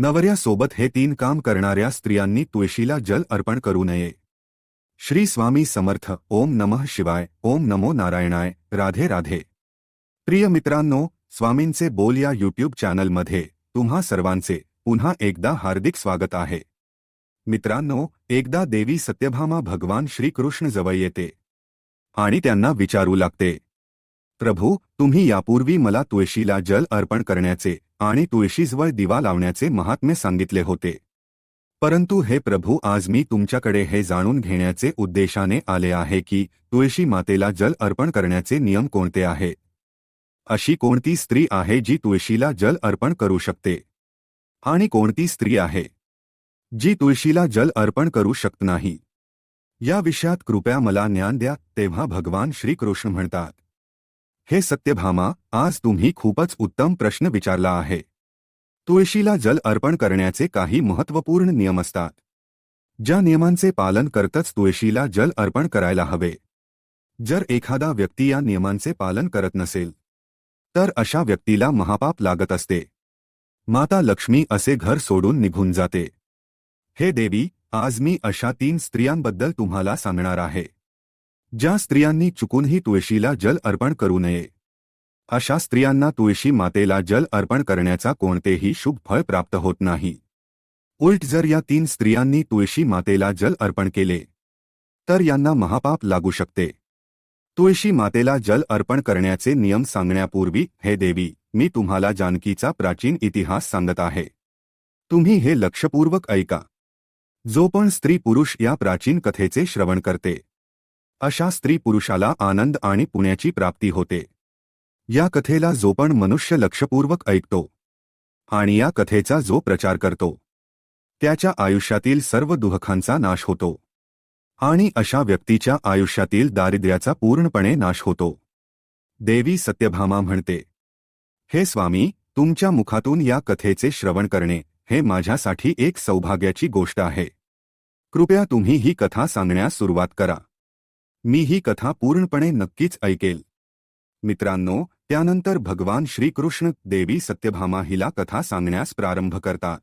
नवऱ्यासोबत हे तीन काम करणाऱ्या स्त्रियांनी तुळशीला जल अर्पण करू नये. श्री स्वामी समर्थ. ओम नमः शिवाय. ओम नमो नारायणाय. राधे राधे. प्रिय मित्रांनो, स्वामींचे बोल या यूट्यूब चॅनलमध्ये तुम्हा सर्वांचे पुन्हा एकदा हार्दिक स्वागत आहे. मित्रांनो, एकदा देवी सत्यभामा भगवान श्रीकृष्ण जवळ येते. आणि त्यांना विचारू लागते. प्रभू, तुम्ही यापूर्वी मला तुळशीला जल अर्पण करण्याचे आणि तुळशीजवळ दिवा लावण्याचे महात्म्य सांगितले होते. परंतु हे प्रभू आज मी तुमच्याकडे हे जाणून घेण्याचे उद्देशाने आले आहे की तुळशी मातेला जल अर्पण करण्याचे नियम कोणते आहे? अशी कोणती स्त्री आहे जी तुळशीला जल अर्पण करू शकते? आणि कोणती स्त्री आहे? जी तुळशीला जल अर्पण करू शकत नाही? या विषयात कृपया मला ज्ञान द्या तेव्हा भगवान श्रीकृष्ण म्हणतात. हे सत्यभामा आज तुम्ही खूपच उत्तम प्रश्न विचारला आहे. तुळशीला जल अर्पण करण्याचे काही महत्त्वपूर्ण नियम असतात. ज्या नियमांचे पालन करतच तुळशीला जल अर्पण करायला हवे. जर एखादा व्यक्ती या नियमांचे पालन करत नसेल तर अशा व्यक्तीला महापाप लागत असते. माता लक्ष्मी असे घर सोडून निघून जाते. हे देवी आज मी अशा तीन स्त्रियांबद्दल तुम्हाला सांगणार आहे. ज्या स्त्रियांनी चुकूनही तुळशीला जल अर्पण करू नये, अशा स्त्रियांना तुळशी मातेला जल अर्पण करण्याचा कोणतेही शुभ फळ प्राप्त होत नाही. उलट जर या तीन स्त्रियांनी तुळशी मातेला जल अर्पण केले, तर यांना महापाप लागू शकते. तुळशी मातेला जल अर्पण करण्याचे नियम सांगण्यापूर्वी, हे देवी, मी तुम्हाला जानकीचा प्राचीन इतिहास सांगत आहे. तुम्ही हे लक्षपूर्वक ऐका. जो पण स्त्री पुरुष या प्राचीन कथेचे श्रवण करते अशा स्त्री पुरुषाला आनंद आणि पुण्याची प्राप्ती होते. या कथेला जो पण मनुष्य लक्षपूर्वक ऐकतो आणि या कथेचा जो प्रचार करतो त्याच्या आयुष्यातील सर्व दुःखांचा नाश होतो आणि अशा व्यक्तीच्या आयुष्यातील दारिद्र्याचा पूर्णपणे नाश होतो. देवी सत्यभामा म्हणते हे स्वामी तुमच्या मुखातून या कथेचे श्रवण करणे हे माझ्यासाठी एक सौभाग्याची गोष्ट आहे. कृपया तुम्ही ही कथा सांगण्यास सुरुवात करा. मी ही कथा पूर्णपणे नक्कीच ऐकेल. मित्रांनो त्यानंतर भगवान श्रीकृष्ण देवी सत्यभामा हिला कथा सांगण्यास प्रारंभ करतात.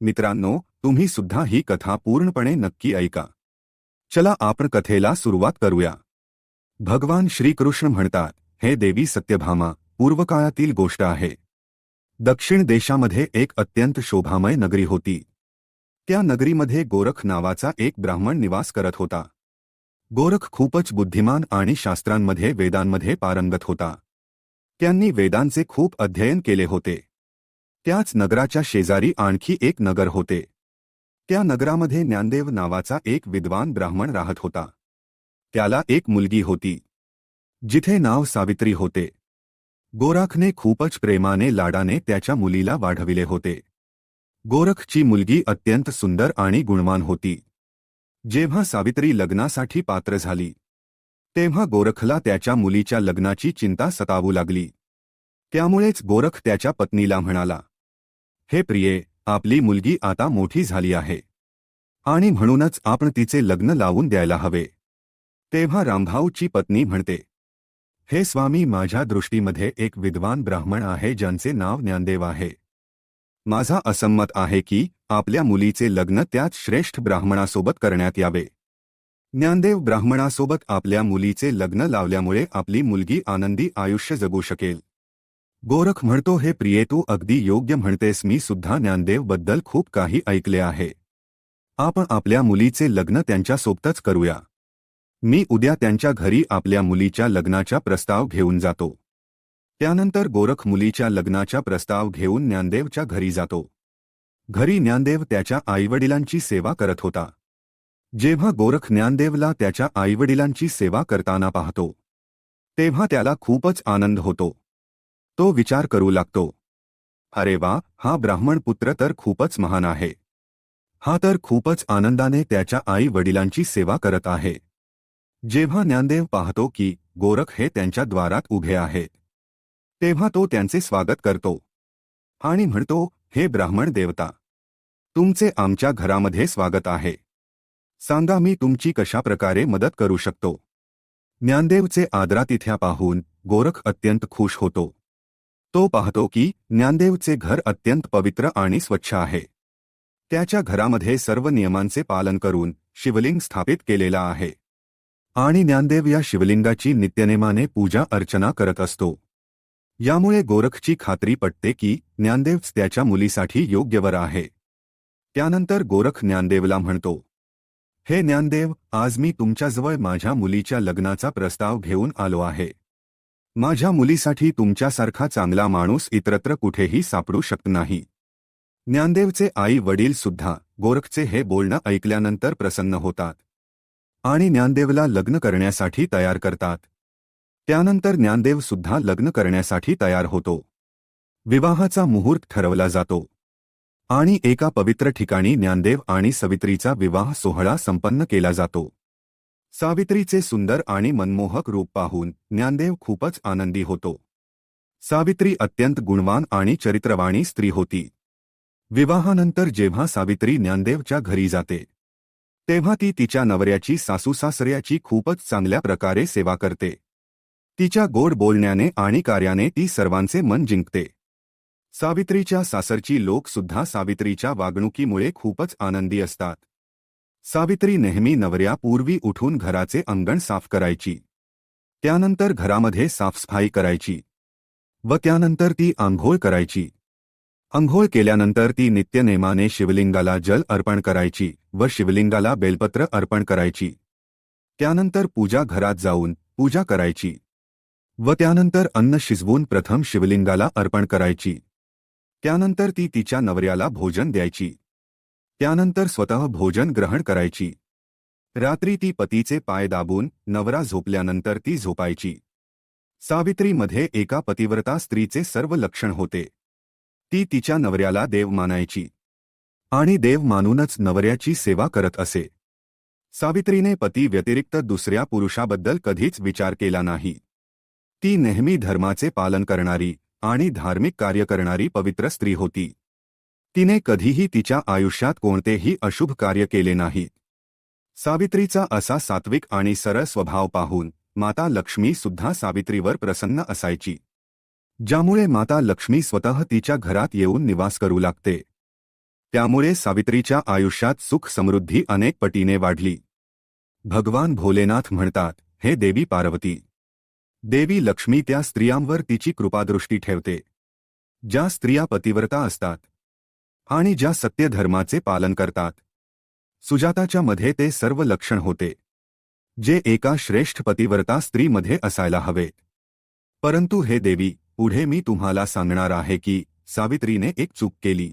मित्रांनो तुम्ही सुद्धा ही कथा पूर्णपणे नक्की ऐका. चला आपण कथेला सुरुवात करूया. भगवान श्रीकृष्ण म्हणतात हे देवी सत्यभामा पूर्वकाळातील गोष्ट आहे. दक्षिण देशामध्ये एक अत्यंत शोभामय नगरी होती. त्या नगरीमध्ये गोरख नावाचा एक ब्राह्मण निवास करत होता. गोरख खूपच बुद्धिमान आणि शास्त्रांमध्ये वेदांमध्ये पारंगत होता. त्यांनी वेदांचे खूप अध्ययन केले होते. त्याच नगराच्या शेजारी आणखी एक नगर होते. त्या नगरामध्ये ज्ञानदेव नावाचा एक विद्वान ब्राह्मण राहत होता. त्याला एक मुलगी होती. जिथे नाव सावित्री होते. गोरखने खूपच प्रेमाने लाडाने त्याच्या मुलीला वाढविले होते. गोरखची मुलगी अत्यंत सुंदर आणि गुणवान होती. जेव्हा सावित्री लग्नासाठी पात्र झाली तेव्हा गोरखला त्याच्या मुलीच्या लग्नाची चिंता सतावू लागली. त्यामुळेच गोरख त्याच्या पत्नीला म्हणाला हे प्रिये आपली मुलगी आता मोठी झाली आहे. आणि म्हणूनच आपण तिचे लग्न लावून द्यायला हवे. तेव्हा रामभाऊची पत्नी म्हणते हे स्वामी माझ्या दृष्टीमध्ये एक विद्वान ब्राह्मण आहे ज्यांचे नाव ज्ञानदेव आहे. माझा असंमत आहे की आपल्या मुलीचे लग्न त्याच श्रेष्ठ ब्राह्मणासोबत करण्यात यावे. ज्ञानदेव ब्राह्मणासोबत आपल्या मुलीचे लग्न लावल्यामुळे आपली मुलगी आनंदी आयुष्य जगू शकेल. गोरख म्हणतो हे प्रिये तू अगदी योग्य म्हणतेस. मी सुद्धा ज्ञानदेवबद्दल खूप काही ऐकले आहे. आपण आपल्या मुलीचे लग्न त्यांच्यासोबतच करूया. मी उद्या त्यांच्या घरी आपल्या मुलीच्या लग्नाचा प्रस्ताव घेऊन जातो. त्यानंतर गोरख मुलीच्या लग्नाचा प्रस्ताव घेऊन ज्ञानदेवच्या घरी जातो. घरी ज्ञानदेव त्याच्या आईवडिलांची सेवा करत होता. जेव्हा गोरख ज्ञानदेवला त्याच्या आईवडिलांची सेवा करताना पाहतो तेव्हा त्याला खूपच आनंद होतो. तो विचार करू लागतो. अरे वा हा ब्राह्मण पुत्र तर खूपच महान आहे. हा तर खूपच आनंदाने त्याच्या आई वडिलांची सेवा करत आहे. जेव्हा ज्ञानदेव पाहतो की गोरख हे त्यांच्या द्वारात उभे आहेत तेव्हा तो त्यांचे स्वागत करतो आणि म्हणतो हे ब्राह्मण देवता तुमचे आमच्या घरामध्ये स्वागत आहे. सांगा मी तुमची कशा प्रकारे मदत करू शकतो? ज्ञानदेवचे आदरातिथ्या पाहून गोरख अत्यंत खुश होतो. तो पाहतो की ज्ञानदेवचे घर अत्यंत पवित्र आणि स्वच्छ आहे. त्याच्या घरामध्ये सर्व नियमांचे पालन करून शिवलिंग स्थापित केलेला आहे. आणि ज्ञानदेव या शिवलिंगाची नित्यनेमाने पूजा अर्चना करत असतो. यामुळे गोरखची खात्री पटते की ज्ञानदेवच त्याच्या मुलीसाठी योग्य वर आहे. त्यानंतर गोरख ज्ञानदेवला म्हणतो हे ज्ञानदेव आज मी तुमच्याजवळ माझ्या मुलीच्या लग्नाचा प्रस्ताव घेऊन आलो आहे. माझ्या मुलीसाठी तुमच्यासारखा चांगला माणूस इतरत्र कुठेही सापडू शकत नाही. ज्ञानदेवचे आई वडील सुद्धा गोरखचे हे बोलणं ऐकल्यानंतर प्रसन्न होतात आणि ज्ञानदेवला लग्न करण्यासाठी तयार करतात. त्यानंतर ज्ञानदेव सुद्धा लग्न करण्यासाठी तयार होतो. विवाहाचा मुहूर्त ठरवला जातो. आणि एका पवित्र ठिकाणी ज्ञानदेव आणि सवित्रीचा विवाह सोहळा संपन्न केला जातो. सावित्रीचे सुंदर आणि मनमोहक रूप पाहून ज्ञानदेव खूपच आनंदी होतो. सावित्री अत्यंत गुणवान आणि चरित्रवाणी स्त्री होती. विवाहानंतर जेव्हा सावित्री ज्ञानदेवच्या घरी जाते तेव्हा ती तिच्या नवऱ्याची सासूसासऱ्याची खूपच चांगल्या प्रकारे सेवा करते. तिच्या गोड बोलण्याने आणि कार्याने ती सर्वांचे मन जिंकते. सावित्रीच्या सासरची लोक सुद्धा सावित्रीच्या वागणुकीमुळे खूपच आनंदी असतात. सावित्री नेहमी नवऱ्यापूर्वी उठून घराचे अंगण साफ करायची. त्यानंतर घरामध्ये साफसफाई करायची. व त्यानंतर ती आंघोळ करायची. अंघोळ केल्यानंतर ती नित्यनेमाने शिवलिंगाला जल अर्पण करायची व शिवलिंगाला बेलपत्र अर्पण करायची. त्यानंतर पूजा घरात जाऊन पूजा करायची. व त्यानंतर अन्न शिजवून प्रथम शिवलिंगाला अर्पण करायची. त्यानंतर ती तिच्या नवऱ्याला भोजन द्यायची. त्यानंतर स्वतः भोजन ग्रहण करायची. रात्री ती पतीचे पाय दाबून नवरा झोपल्यानंतर ती झोपायची. सावित्रीमध्ये एका पतिव्रता स्त्रीचे सर्व लक्षण होते. ती तिच्या नवऱ्याला देव मानायची. आणि देव मानूनच नवऱ्याची सेवा करत असे. सावित्रीने पती व्यतिरिक्त दुसऱ्या पुरुषाबद्दल कधीच विचार केला नाही. ती नेहमी धर्माचे पालन करणारी. आणि धार्मिक कार्य करणारी पवित्र स्त्री होती. तिने कधीही तिच्या आयुष्यात कोणतेही अशुभ कार्य केले नाही. सावित्रीचा असा सात्विक आणि सरळ स्वभाव पाहून माता लक्ष्मी सुद्धा सावित्रीवर प्रसन्न असायची. ज्यामुळे माता लक्ष्मी स्वतः तिच्या घरात येऊन निवास करू लागते. त्यामुळे सावित्रीच्या आयुष्यात सुख समृद्धी अनेक पटीने वाढली. भगवान भोलेनाथ म्हणतात हे देवी पार्वती देवी लक्ष्मी त्या स्त्रियांवर तिची कृपादृष्टी ठेवते. ज्या स्त्रिया पतिव्रता असतात आणि ज्या सत्यधर्माचे पालन करतात. सुजाताच्या मध्ये ते सर्व लक्षण होते. जे एका श्रेष्ठ पतिव्रता स्त्रीमध्ये असायला हवेत. परंतु हे देवी पुढे मी तुम्हाला सांगणार आहे की सावित्रीने एक चूक केली.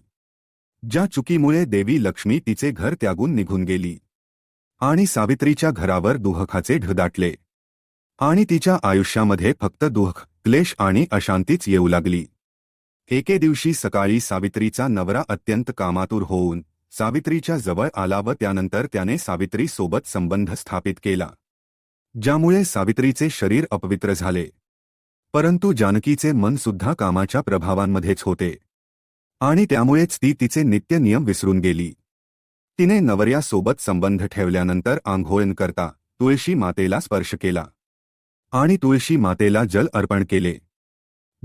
ज्या चुकीमुळे देवी लक्ष्मी तिचे घर त्यागून निघून गेली. आणि सावित्रीच्या घरावर दुहखाचे ढदाटले आणि तिच्या आयुष्यामध्ये फक्त दुःख क्लेश आणि अशांतीच येऊ लागली. एके दिवशी सकाळी सावित्रीचा नवरा अत्यंत कामातूर होऊन सावित्रीच्या जवळ आला व त्यानंतर त्याने सावित्रीसोबत संबंध स्थापित केला. ज्यामुळे सावित्रीचे शरीर अपवित्र झाले. परंतु जानकीचे मन सुद्धा कामाच्या प्रभावांमध्येच होते. आणि त्यामुळेच ती तिचे नित्य नियम विसरून गेली. तिने नवऱ्यासोबत संबंध ठेवल्यानंतर आंघोळण करता तुळशी मातेला स्पर्श केला. आणि तुळशी मातेला जल अर्पण केले.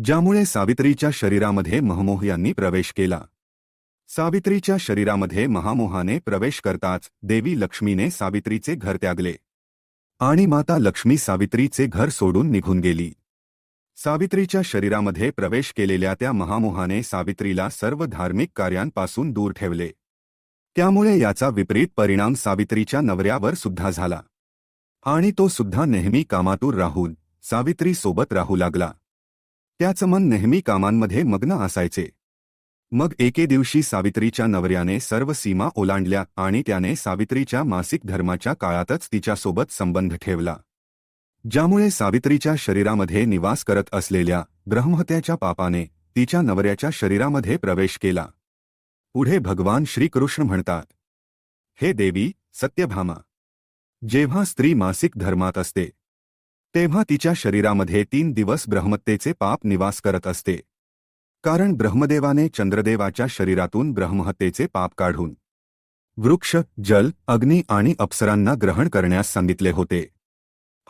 ज्यामुळे सावित्रीच्या शरीरामध्ये महमोह यांनी प्रवेश केला. सावित्रीच्या शरीरामध्ये महामोहाने प्रवेश करताच देवी लक्ष्मीने सावित्रीचे घर त्यागले. आणि माता लक्ष्मी सावित्रीचे घर सोडून निघून गेली. सावित्रीच्या शरीरामध्ये प्रवेश केलेल्या त्या महामोहाने सावित्रीला सर्व धार्मिक कार्यांपासून दूर ठेवले. त्यामुळे याचा विपरीत परिणाम सावित्रीच्या नवऱ्यावर सुद्धा झाला. आणि तो सुद्धा नेहमी कामातून राहून सावित्री सोबत राहू लागला. त्याचं मन नेहमी कामांमध्ये मग्न असायचे. मग एके दिवशी सावित्रीच्या नवऱ्याने सर्व सीमा ओलांडल्या आणि त्याने सावित्रीच्या मासिक धर्माच्या काळातच तिच्यासोबत संबंध ठेवला. ज्यामुळे सावित्रीच्या शरीरामध्ये निवास करत असलेल्या ब्रह्महत्याच्या पापाने तिच्या नवऱ्याच्या शरीरामध्ये प्रवेश केला. पुढे भगवान श्रीकृष्ण म्हणतात हे देवी सत्यभामा जेव्हा स्त्री मासिक धर्मात असते तेव्हा तिच्या शरीरामध्ये तीन दिवस ब्रह्मत्तेचे पाप निवास करत असते. कारण ब्रह्मदेवाने चंद्रदेवाच्या शरीरातून ब्रह्महत्येचे पाप काढून वृक्ष जल अग्नी आणि अप्सरांना ग्रहण करण्यास सांगितले होते.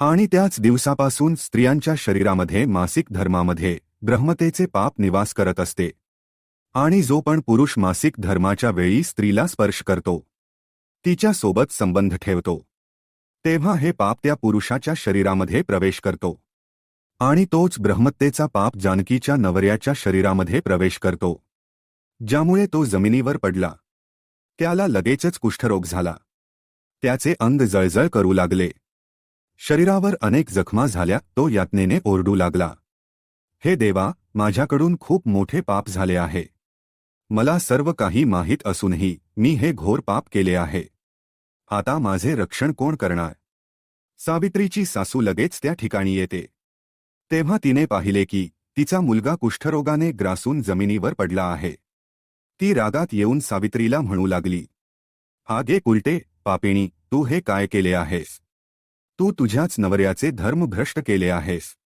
आणि त्याच दिवसापासून स्त्रियांच्या शरीरामध्ये मासिक धर्मामध्ये ब्रह्मतेचे पाप निवास करत असते. आणि जो पण पुरुष मासिक धर्माच्या वेळी स्त्रीला स्पर्श करतो तिच्यासोबत संबंध ठेवतो. तेव्हा हे पाप त्या पुरुषाच्या शरीरामध्ये प्रवेश करतो. आणि तोच ब्रह्मत्तेचा पाप जानकीच्या नवऱ्याच्या शरीरामध्ये प्रवेश करतो. ज्यामुळे तो जमिनीवर पडला. त्याला लगेचच कुष्ठरोग झाला. त्याचे अंग जळजळ करू लागले. शरीरावर अनेक जखमा झाल्या तो यातनेने ओरडू लागला. हे देवा माझ्याकडून खूप मोठे पाप झाले आहे. मला सर्व काही माहीत असूनही मी हे घोर पाप केले आहे. आता माझे रक्षण कोण करणार? सावित्रीची सासू लगेच त्या ठिकाणी येते. तेव्हा तिने पाहिले की तिचा मुलगा कुष्ठरोगाने ग्रासून जमिनीवर पडला आहे. ती रागात येऊन सावित्रीला म्हणू लागली. आगे उलटे पापिणी तू हे काय केले आहेस? तू तुझ्याच नवऱ्याचे धर्म भ्रष्ट केले आहेस.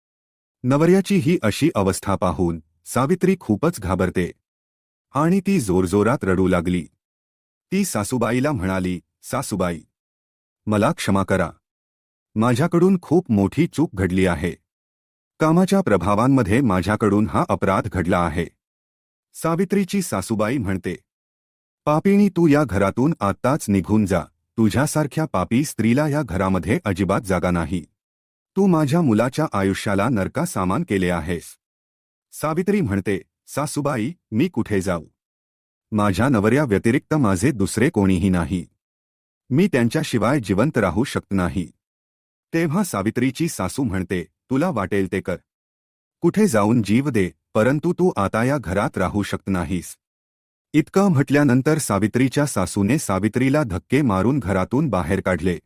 नवऱ्याची ही अशी अवस्था पाहून सावित्री खूपच घाबरते. आणि ती जोरजोरात रडू लागली. ती सासूबाईला म्हणाली सासूबाई मला क्षमा करा. माझ्याकडून खूप मोठी चूक घडली आहे. कामाच्या प्रभावांमध्ये माझ्याकडून हा अपराध घडला आहे. सावित्रीची सासूबाई म्हणते पापिणी तू या घरातून आत्ताच निघून जा. तुझ्यासारख्या पापी स्त्रीला या घरामध्ये अजिबात जागा नाही. तू माझ्या मुलाच्या आयुष्याला नरका सामान केले आहेस. सावित्री म्हणते सासूबाई मी कुठे जाऊ? माझ्या नवऱ्या व्यतिरिक्त माझे दुसरे कोणीही नाही. मी त्यांच्याशिवाय जिवंत राहू शकत नाही. तेव्हा सावित्रीची सासू म्हणते तुला वाटेल ते कर. कुठे जाऊन जीव दे परंतु तू आता या घरात राहू शकत नाहीस. इतकं म्हटल्यानंतर सावित्रीच्या सासूने सावित्रीला धक्के मारून घरातून बाहेर काढले.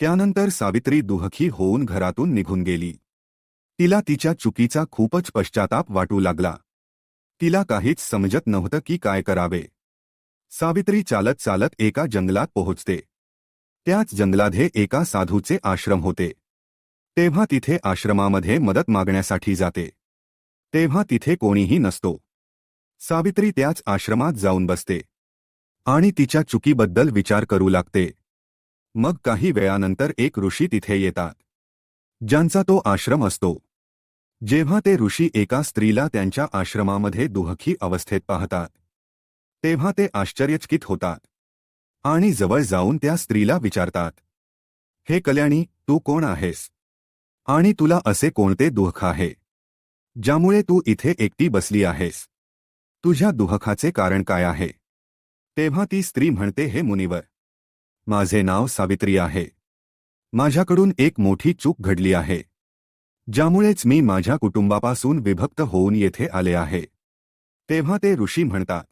त्यानंतर सावित्री दुहखी होऊन घरातून निघून गेली. तिला तिच्या चुकीचा खूपच पश्चाताप वाटू लागला. तिला काहीच समजत नव्हतं की काय करावे. सावित्री चालत चालत एका जंगलात पोहोचते. त्याच जंगलाध्ये एका साधूचे आश्रम होते. तेव्हा तिथे आश्रमामध्ये मदत मागण्यासाठी जाते. तेव्हा तिथे कोणीही नसतो. सावित्री त्याच आश्रमात जाऊन बसते. आणि तिच्या चुकीबद्दल विचार करू लागते. मग काही वेळानंतर एक ऋषी तिथे येतात. ज्यांचा तो आश्रम असतो. जेव्हा ते ऋषी एका स्त्रीला त्यांच्या आश्रमामध्ये दुहखी अवस्थेत पाहतात. तेव्हा ते आश्चर्यचकित होतात. आणि जवळ जाऊन त्या स्त्रीला विचारतात हे कल्याणी तू कोण आहेस? आणि तुला असे कोणते दुःख आहे? ज्यामुळे तू इथे एकटी बसली आहेस? तुझ्या दुःखाचे कारण काय आहे? तेव्हा ती स्त्री म्हणते हे मुनिवर माझे नाव सावित्री आहे. माझ्याकडून एक मोठी चूक घडली आहे ज्यामुळेच मी माझ्या कुटुंबापासून विभक्त होऊन येथे आले आहे. तेव्हा ते ऋषी म्हणतात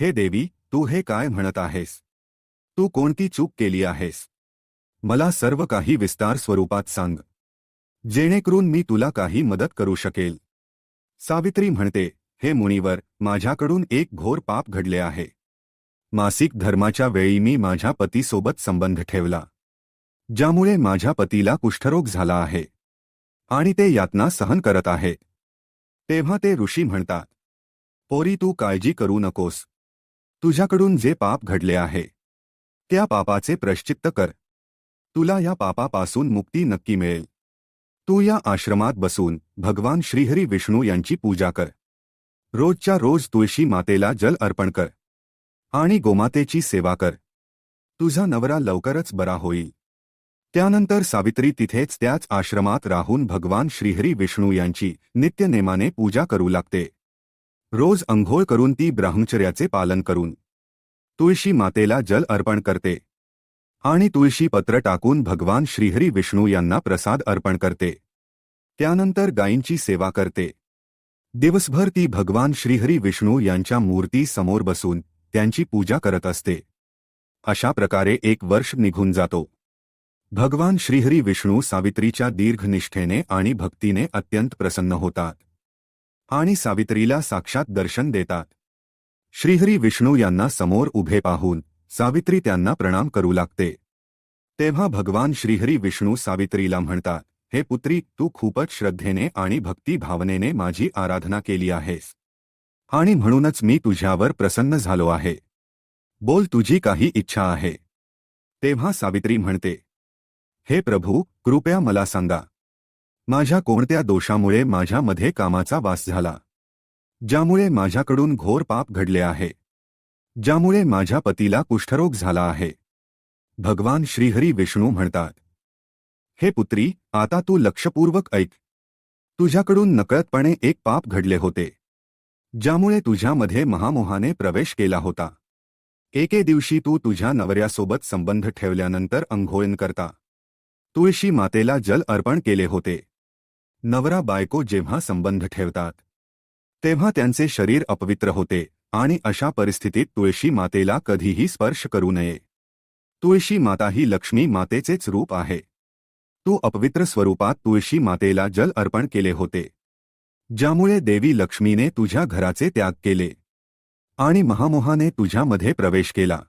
हे देवी तू हे काय म्हणत आहेस? तू कोणती चूक केली आहेस? मला सर्व काही विस्तार स्वरूपात सांग. जेणेकरून मी तुला काही मदत करू शकेल. सावित्री म्हणते हे मुनीवर माझ्याकडून एक घोर पाप घडले आहे. मासिक धर्माच्या वेळी मी माझ्या पतीसोबत संबंध ठेवला ज्यामुळे माझ्या पतीला कुष्ठरोग झाला आहे आणि ते यातना सहन करत आहे. तेव्हा ते ऋषी म्हणतात पोरी तू काळजी करू नकोस. तुझ्याकडून जे पाप घडले आहे त्या पापाचे प्रश्चित्त कर. तुला या पापापासून मुक्ती नक्की मिळेल. तू या आश्रमात बसून भगवान श्रीहरी विष्णू यांची पूजा कर. रोजच्या रोज तुळशी मातेला जल अर्पण कर. आणि गोमातेची सेवा कर. तुझा नवरा लवकरच बरा होईल. त्यानंतर सावित्री तिथेच त्याच आश्रमात राहून भगवान श्रीहरी विष्णू यांची नित्यनेमाने पूजा करू लागते. रोज अंघोळ करून ती ब्राह्मचर्याचे पालन करून. तुळशी मातेला जल अर्पण करते. आणि तुळशी पत्र टाकून भगवान श्रीहरी विष्णू यांना प्रसाद अर्पण करते. त्यानंतर गायींची सेवा करते. दिवसभर ती भगवान श्रीहरी विष्णू यांच्या मूर्ती समोर बसून त्यांची पूजा करत असते. अशा प्रकारे एक वर्ष निघून जातो. भगवान श्रीहरी विष्णू सावित्रीच्या दीर्घनिष्ठेने आणि भक्तीने अत्यंत प्रसन्न होतात. आणि सावित्रीला साक्षात दर्शन देतात. श्रीहरी विष्णू यांना समोर उभे पाहून सावित्री त्यांना प्रणाम करू लागते. तेव्हा भगवान श्रीहरी विष्णू सावित्रीला म्हणतात हे पुत्री तू खूपच श्रद्धेने आणि भक्ती भावनेने माझी आराधना केली आहेस. आणि म्हणूनच मी तुझ्यावर प्रसन्न झालो आहे. बोल तुझी काही इच्छा आहे तेव्हा सावित्री म्हणते हे प्रभू कृपया मला सांगा. माझ्या कोणत्या दोषामुळे माझ्यामध्ये कामाचा वास झाला? ज्यामुळे माझ्याकडून घोर पाप घडले आहे. ज्यामुळे माझ्या पतीला कुष्ठरोग झाला आहे. भगवान श्रीहरी विष्णू म्हणतात हे पुत्री आता तू लक्षपूर्वक ऐक. तुझ्याकडून नकळतपणे एक पाप घडले होते. ज्यामुळे तुझ्यामध्ये महामोहाने प्रवेश केला होता. एके दिवशी तू तुझ्या नवऱ्यासोबत संबंध ठेवल्यानंतर अंघोळीन करता. तुळशी मातेला जल अर्पण केले होते. नवरा बायको जेव्हा संबंध ठेवतात तेव्हा त्यांचे शरीर अपवित्र होते आणि अशा परिस्थितीत तुळशी मातेला कधीही स्पर्श करू नये. तुळशी माता ही लक्ष्मी मातेचेच रूप आहे. तू अपवित्र स्वरूपात तुळशी मातेला जल अर्पण केले होते ज्यामुळे देवी लक्ष्मीने तुझ्या घराचे त्याग केले आणि महामोहाने तुझ्यामध्ये प्रवेश केला.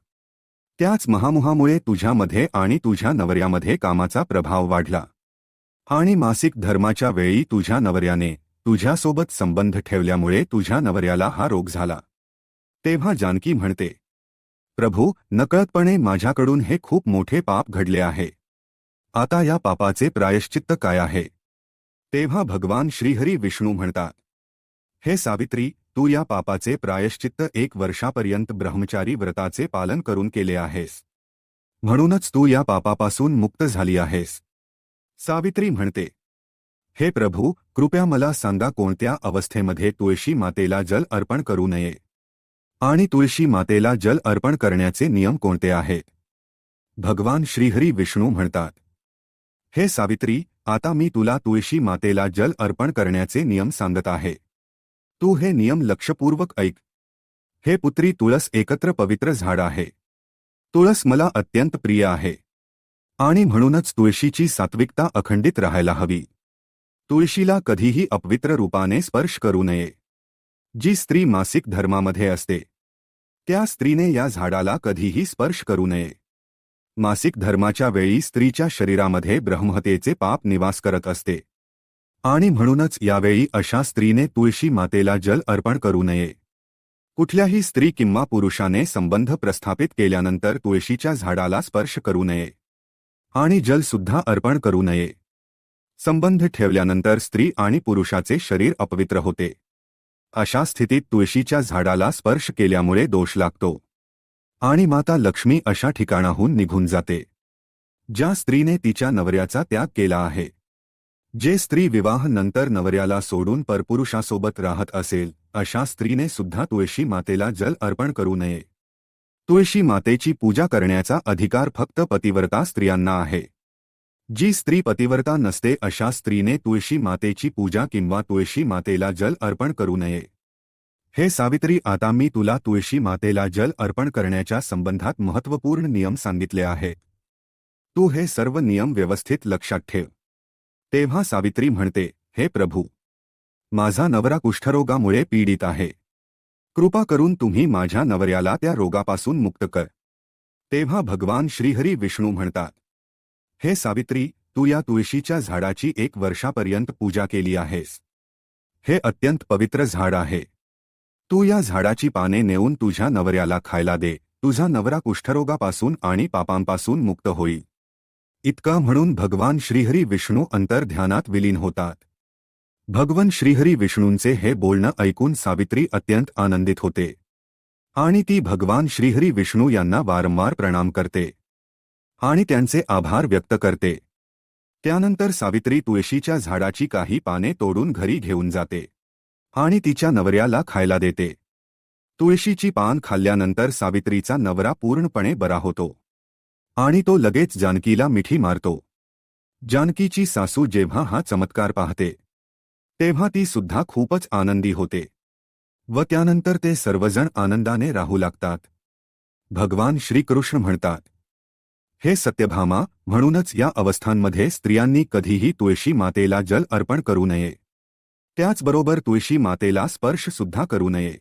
त्याच महामोहामुळे तुझ्यामध्ये आणि तुझ्या नवऱ्यामध्ये कामाचा प्रभाव वाढला. आणि मासिक धर्माच्या वेळी तुझ्या नवऱ्याने तुझ्यासोबत संबंध ठेवल्यामुळे तुझ्या नवऱ्याला हा रोग झाला. तेव्हा जानकी म्हणते प्रभू नकळतपणे माझ्याकडून हे खूप मोठे पाप घडले आहे. आता या पापाचे प्रायश्चित्त काय आहे? तेव्हा भगवान श्रीहरी विष्णू म्हणतात हे सावित्री तू या पापाचे प्रायश्चित्त एक वर्षापर्यंत ब्रह्मचारी व्रताचे पालन करून केले आहेस. म्हणूनच तू या पापापासून मुक्त झाली आहेस. सावित्री म्हणते, हे प्रभू, कृपया मला सांगा कोणत्या अवस्थेमध्ये तुळशी मातेला जल अर्पण करू नये. आणि तुळशी मातेला जल अर्पण करण्याचे नियम कोणते आहेत भगवान श्रीहरी विष्णू म्हणतात, हे सावित्री, आता मी तुला तुळशी मातेला जल अर्पण करण्याचे नियम सांगत आहे. तू हे नियम लक्षपूर्वक ऐक. हे पुत्री तुळस एकत्र पवित्र झाड आहे. तुळस मला अत्यंत प्रिय आहे. आणि म्हणूनच तुळशीची सात्विकता अखंडित राहायला हवी. तुळशीला कधीही अपवित्र रूपाने स्पर्श करू नये. जी स्त्री मासिक धर्मामध्ये असते त्या स्त्रीने या झाडाला कधीही स्पर्श करू नये. मासिक धर्माच्या वेळी स्त्रीच्या शरीरामध्ये ब्रह्महतेचे पाप निवास करत असते. आणि म्हणूनच यावेळी अशा स्त्रीने तुळशी मातेला जल अर्पण करू नये. कुठल्याही स्त्री किंवा पुरुषाने संबंध प्रस्थापित केल्यानंतर तुळशीच्या झाडाला स्पर्श करू नये. आणि जल सुद्धा अर्पण करू नये. संबंध ठेवल्यानंतर स्त्री आणि पुरुषाचे शरीर अपवित्र होते. अशा स्थितीत तुळशीच्या झाडाला स्पर्श केल्यामुळे दोष लागतो. आणि माता लक्ष्मी अशा ठिकाणाहून निघून जाते. ज्या स्त्रीने तिच्या नवऱ्याचा त्याग केला आहे. जे स्त्री विवाह नंतर नवऱ्याला सोडून परपुरुषासोबत राहत असेल अशा स्त्रीने सुद्धा तुळशी मातेला जल अर्पण करू नये. तुळशी मातेची पूजा करण्याचा अधिकार फक्त पतिव्रता स्त्रियांना आहे. जी स्त्री पतिव्रता नसते अशा स्त्रीने तुळशी मातेची पूजा किंवा तुळशी मातेला जल अर्पण करू नये. हे सावित्री आता मी तुला तुळशी मातेला जल अर्पण करण्याच्या संबंधात महत्त्वपूर्ण नियम सांगितले आहेत. तू हे सर्व नियम व्यवस्थित लक्षात ठेव. तेव्हा सावित्री म्हणते हे प्रभू माझा नवरा कुष्ठरोगामुळे पीडित आहे. कृपा करून तुम्ही माझ्या नवऱ्याला त्या रोगापासून मुक्त कर. तेव्हा भगवान श्रीहरी विष्णू म्हणतात हे सावित्री तू या तुळशीच्या झाडाची एक वर्षापर्यंत पूजा केली आहेस. हे अत्यंत पवित्र झाड आहे. तू या झाडाची पाने नेऊन तुझ्या नवऱ्याला खायला दे. तुझा नवरा कुष्ठरोगापासून आणि पापांपासून मुक्त होईल. इतका म्हणून भगवान श्रीहरी विष्णू अंतर्ध्यानात विलीन होतात. भगवन श्रीहरी विष्णूंचे हे बोलणं ऐकून सावित्री अत्यंत आनंदित होते. आणि ती भगवान श्रीहरी विष्णू यांना वारंवार प्रणाम करते. आणि त्यांचे आभार व्यक्त करते. त्यानंतर सावित्री तुळशीच्या झाडाची काही पाने तोडून घरी घेऊन जाते. आणि तिच्या नवऱ्याला खायला देते. तुळशीची पान खाल्ल्यानंतर सावित्रीचा नवरा पूर्णपणे बरा होतो. आणि तो लगेच जानकीला मिठी मारतो. जानकीची सासू जेव्हा हा चमत्कार पाहते तेव्हा ती सुद्धा खूपच आनंदी होते. व त्यानंतर ते सर्वजण आनंदाने राहू लागतात. भगवान श्रीकृष्ण म्हणतात हे सत्यभामा म्हणूनच या अवस्थांमध्ये स्त्रियांनी कधीही तुळशी मातेला जल अर्पण करू नये. त्याचबरोबर तुळशी मातेला स्पर्श सुद्धा करू नये.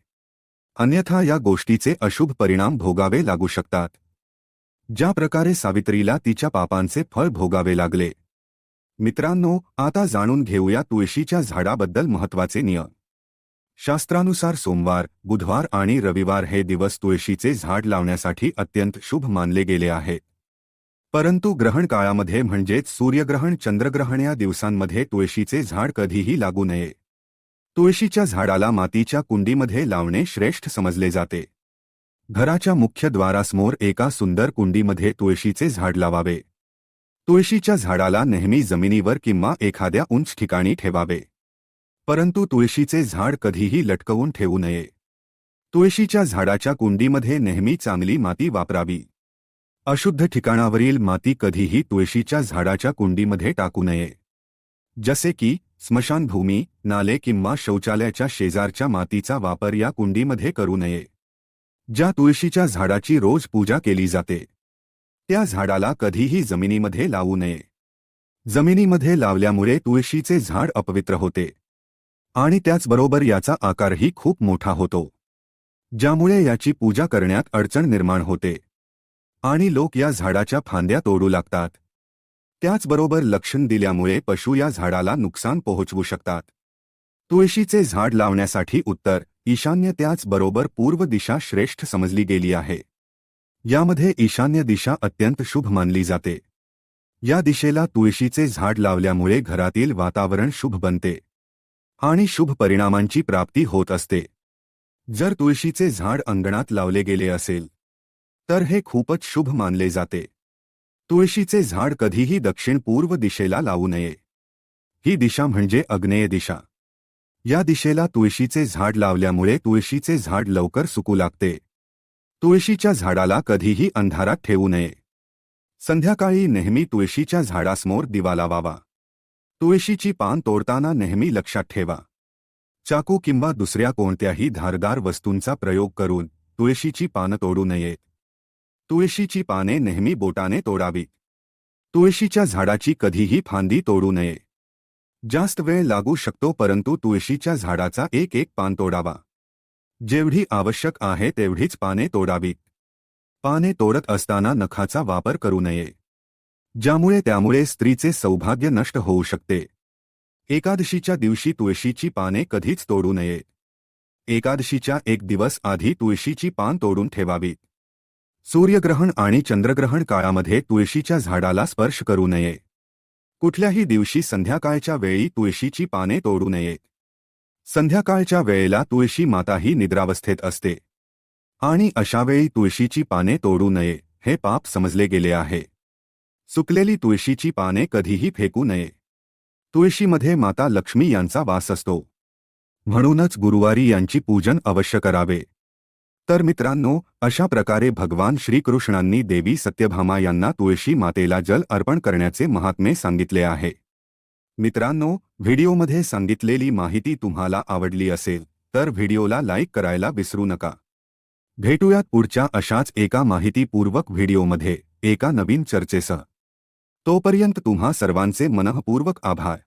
अन्यथा या गोष्टीचे अशुभ परिणाम भोगावे लागू शकतात. ज्या प्रकारे सावित्रीला तिच्या पापांचे फळ भोगावे लागले मित्रांनो आता जाणून घेऊया तुळशीच्या झाडाबद्दल महत्त्वाचे नियम शास्त्रानुसार सोमवार बुधवार आणि रविवार हे दिवस तुळशीचे झाड लावण्यासाठी अत्यंत शुभ मानले गेले आहेत परंतु ग्रहण काळामध्ये म्हणजेच सूर्यग्रहण चंद्रग्रहण या दिवसांमध्ये तुळशीचे झाड कधीही लागू नये. तुळशीच्या झाडाला मातीच्या कुंडीमध्ये लावणे श्रेष्ठ समजले जाते. घराच्या मुख्य द्वारासमोर एका सुंदर कुंडीमध्ये तुळशीचे झाड लावावे. तुळशीच्या झाडाला नेहमी जमिनीवर किंवा एखाद्या उंच ठिकाणी ठेवावे. परंतु तुळशीचे झाड कधीही लटकवून ठेवू नये. तुळशीच्या झाडाच्या कुंडीमध्ये नेहमी चांगली माती वापरावी. अशुद्ध ठिकाणावरील माती कधीही तुळशीच्या झाडाच्या कुंडीमध्ये टाकू नये. जसे की स्मशानभूमी नाले किंवा शौचालयाच्या शेजारच्या मातीचा वापर या कुंडीमध्ये करू नये. ज्या तुळशीच्या झाडाची रोज पूजा केली जाते त्या झाडाला कधीही जमिनीमध्ये लावू नये. जमिनीमध्ये लावल्यामुळे तुळशीचे झाड अपवित्र होते. आणि त्याचबरोबर याचा आकारही खूप मोठा होतो. ज्यामुळे याची पूजा करण्यात अडचण निर्माण होते. आणि लोक या झाडाच्या फांद्या तोडू लागतात. त्याचबरोबर लक्षण दिल्यामुळे पशु या झाडाला नुकसान पोहोचवू शकतात. तुळशीचे झाड लावण्यासाठी उत्तर ईशान्य त्याचबरोबर पूर्व दिशा श्रेष्ठ समजली गेली आहे. यामध्ये ईशान्य दिशा अत्यंत शुभ मानली जाते. या दिशेला तुळशीचे झाड लावल्यामुळे घरातील वातावरण शुभ बनते. आणि शुभ परिणामांची प्राप्ती होत असते. जर तुळशीचे झाड अंगणात लावले गेले असेल तर हे खूपच शुभ मानले जाते. तुळशीचे झाड कधीही दक्षिण पूर्व दिशेला लावू नये. ही दिशा म्हणजे अग्नेय दिशा. या दिशेला तुळशीचे झाड लावल्यामुळे तुळशीचे झाड लवकर सुकू लागते. तुळशीच्या झाडाला कधीही अंधारात ठेवू नये. संध्याकाळी नेहमी तुळशीच्या झाडासमोर दिवा लावावा. तुळशीची पान तोडताना नेहमी लक्षात ठेवा. चाकू किंवा दुसऱ्या कोणत्याही धारदार वस्तूंचा प्रयोग करून तुळशीची पानं तोडू नयेत तुळशीची पाने नेहमी बोटाने तोडावी. तुळशीच्या झाडाची कधीही फांदी तोडू नये. जास्त वेळ लागू शकतो परंतु तुळशीच्या झाडाचा एक एक पान तोडावा. जेवढी आवश्यक आहे तेवढीच पाने तोडावीत पाने तोडत असताना नखाचा वापर करू नये. ज्यामुळे त्यामुळे स्त्रीचे सौभाग्य नष्ट होऊ शकते. एकादशीच्या दिवशी तुळशीची पाने कधीच तोडू नये. एकादशीच्या एक दिवस आधी तुळशीची पान तोडून ठेवावीत सूर्यग्रहण आणि चंद्रग्रहण काळामध्ये तुळशीच्या झाडाला स्पर्श करू नये. कुठल्याही दिवशी संध्याकाळच्या वेळी तुळशीची पाने तोडू नये. संध्याकाळच्या वेळेला तुळशी माताही निद्रावस्थेत असते. आणि अशावेळी तुळशीची पाने तोडू नये हे पाप समजले गेले आहे. सुकलेली तुळशीची पाने कधीही फेकू नये. तुळशीमध्ये माता लक्ष्मी यांचा वास असतो. म्हणूनच गुरुवारी यांची पूजन अवश्य करावे. तर मित्रांनो अशा प्रकारे भगवान श्रीकृष्णांनी देवी सत्यभामा यांना तुळशी मातेला जल अर्पण करण्याचे महात्मे सांगितले आहे. मित्रांनो, व्हिडिओमध्ये सांगितलेली माहिती तुम्हाला आवडली असेल, तर व्हिडिओला लाईक करायला विसरू नका. भेटूयात पुढच्या अशाच एका माहितीपूर्वक व्हिडिओमध्ये, एका नवीन चर्चेसह. तोपर्यंत तुम्हा सर्वांचे मनःपूर्वक आभार.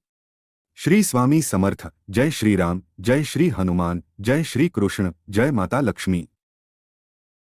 श्री स्वामी समर्थ, जय श्रीराम, जय श्री हनुमान, जय श्री कृष्ण, जय माता लक्ष्मी.